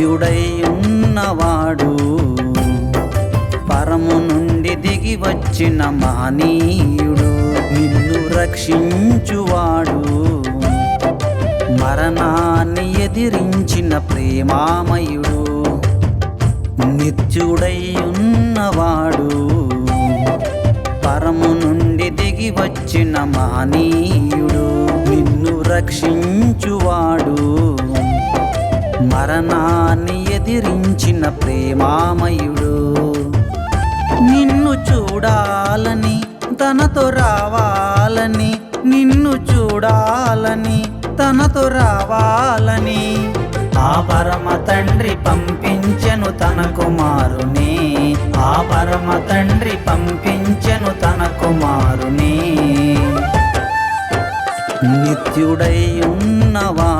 నిత్యుడై ఉన్నవాడు పరము నుండి దిగి వచ్చిన మానీయుడు నిన్ను రక్షించువాడు. మరణాన్ని ఎదిరించిన ప్రేమామయుడు నిత్యుడై ఉన్నవాడు పరము నుండి దిగి వచ్చిన మానీయుడు నిన్ను రక్షించువాడు. మరణాన్ని ఎదిరించిన ప్రేమామయుడు. నిన్ను చూడాలని తనతో రావాలని నిన్ను చూడాలని తనతో రావాలని ఆ పరమ తండ్రి పంపించెను తన కుమారుని. ఆ పరమ తండ్రి పంపించెను తన కుమారుని. నిత్యుడై ఉన్నవా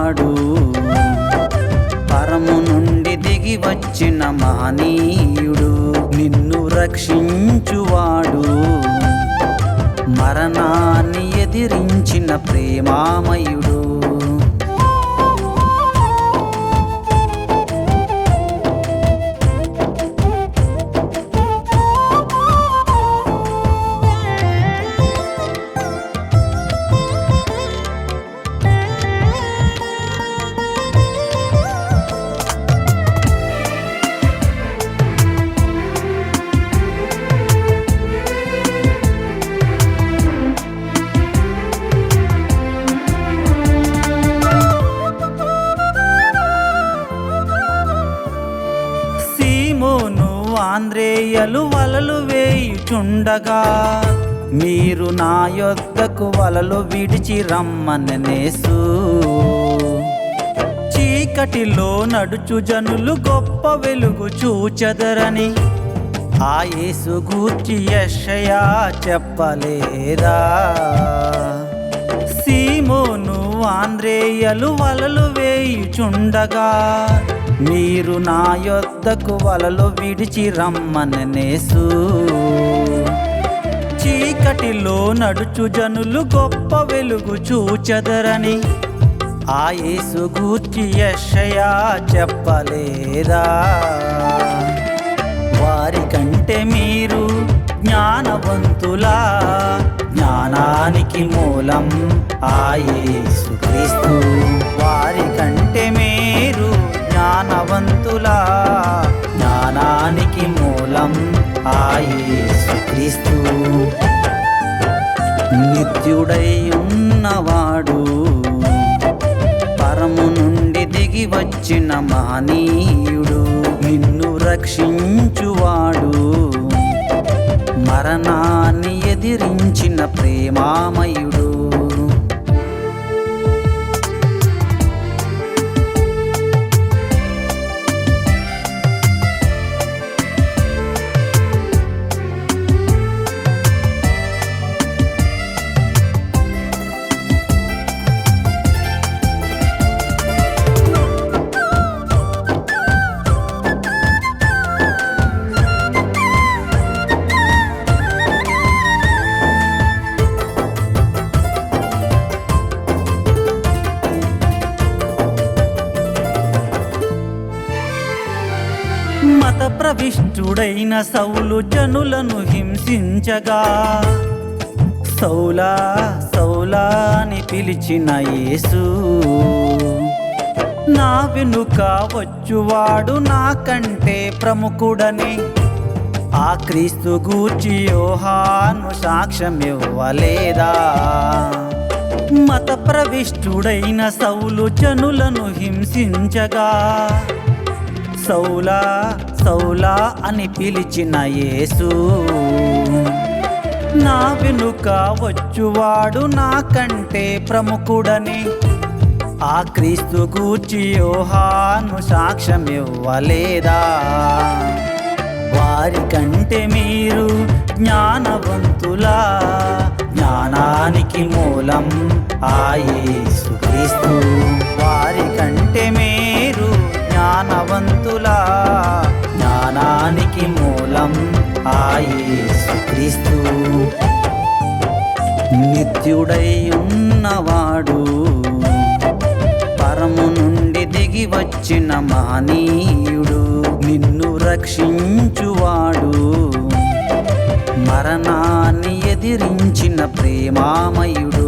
వచ్చిన మానీయుడు నిన్ను రక్షించువాడు. మరణాన్ని ఎదిరించిన ప్రేమామయుడు. వాంద్రేయలు వలలు వేయుచుండగా. మీరు నా యొద్దకు వలలు విడిచి రమ్మననేసు చీకటిలో నడుచు జనులు గొప్ప వెలుగు చూచెదరని. ఆ యేసు గూర్చి యషయా చెప్పలేదా? సీమోను ఆంద్రేయలు వలలు వేయుచుండగా. మీరు నా యొద్దకు వలలు విడిచి రమ్మననేసు చీకటిలో నడుచు జనులు గొప్ప వెలుగు చూచెదరని. ఆ యేసు గూర్చి యెషయా చెప్పలేదా? వారికంటే మీరు జ్ఞానవంతులా? జ్ఞానానికి మూలం ఆ యేసు క్రీస్తు. వారికంటే మీరు జ్ఞానవంతులా. జ్ఞానానికి మూలం ఆయేసుక్రీస్తు నిత్యుడై ఉన్నవాడు పరము నుండి దిగి వచ్చిన మానీయుడు నిన్ను రక్షించువాడు మరణాన్ని ఎదిరించిన ప్రేమామయుడు. మత ప్రవిష్టుడైన సౌలు జనులను హింసించగా. సౌలా సౌలా అని పిలిచిన యేసు నా వెనుక వచ్చువాడు నాకంటే ప్రముఖుడని. ఆ క్రీస్తు గూర్చి యోహాను సాక్ష్యం ఇవ్వలేదా మత ప్రవిష్టుడైన సౌలు జనులను హింసించగా. సౌలా సౌలా అని పిలిచిన యేసు. నా వెనుక వచ్చువాడు నాకంటే ప్రముఖుడని. ఆ క్రీస్తు గూర్చి యోహాను సాక్ష్యం ఇవ్వలేదా వారి కంటే మీరు జ్ఞానవంతులా? జ్ఞానానికి మూలం ఆ యేసుక్రీస్తు. క్రీస్తు జ్ఞానవంతులా జ్ఞానానికి మూలం ఆయేసుక్రీస్తు నిత్యుడై ఉన్నవాడు పరము నుండి దిగి దిగి వచ్చిన మహనీయుడు నిన్ను రక్షించువాడు. మరణాన్ని ఎదిరించిన ప్రేమామయుడు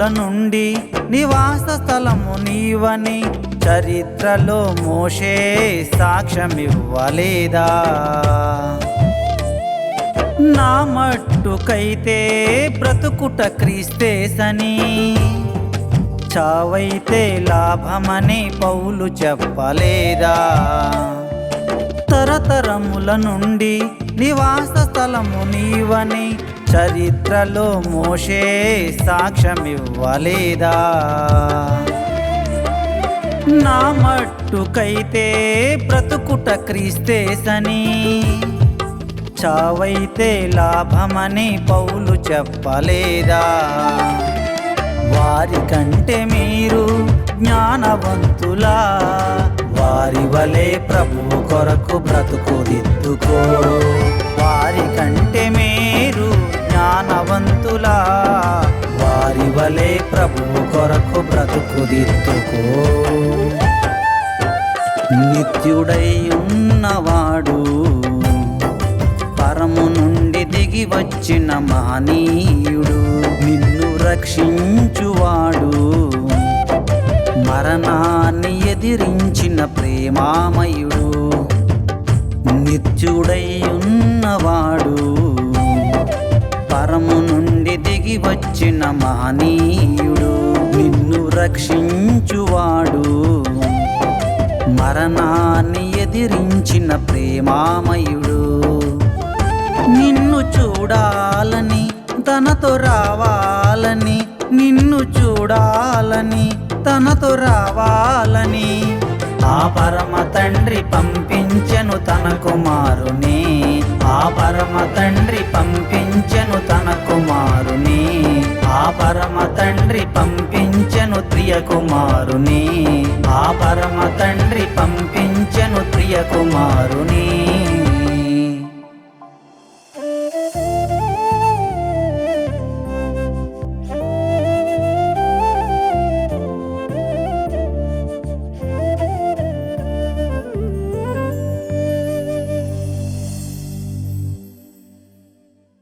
తరతరముల నుండి నివాస స్థలము నీవని చరిత్రలో మోషే సాక్ష్యమివ్వలేదా? నా మట్టుకైతే బ్రతుకుట క్రీస్తేసని చావైతే లాభమని పౌలు చెప్పలేదా? తరతరముల నుండి నివాస స్థలము నీవని చరిత్రలో మోషే సాక్ష్యమివ్వలేదా? నా మట్టుకైతే బ్రతుకుట క్రీస్తేసని చావైతే లాభమని పౌలు చెప్పలేదా? వారికంటే మీరు జ్ఞానవంతులా? వారి వలె ప్రభు కొరకు బ్రతుకు దిద్దుకో. వారికంటే జ్ఞానవంతులా. వారి వలె ప్రభు కొరకు బ్రతుకుదిద్దుకో. నిత్యుడై ఉన్నవాడు పరము నుండి దిగి వచ్చిన మానీయుడు. నిన్ను రక్షించువాడు మరణాన్ని ఎదిరించిన ప్రేమామయుడు. నిత్యుడై ఉన్నవాడు పరము నుండి దిగి వచ్చిన మహనీయుడు నిన్ను రక్షించువాడు. మరణాన్ని ఎదిరించిన ప్రేమామయుడు నిన్ను చూడాలని తనతో రావాలని నిన్ను చూడాలని తనతో రావాలని ఆ పరమ తండ్రి పంపించెను తనకు కుమారుని ఆ పరమ తండ్రి పంపించెను ప్రియ కుమారుని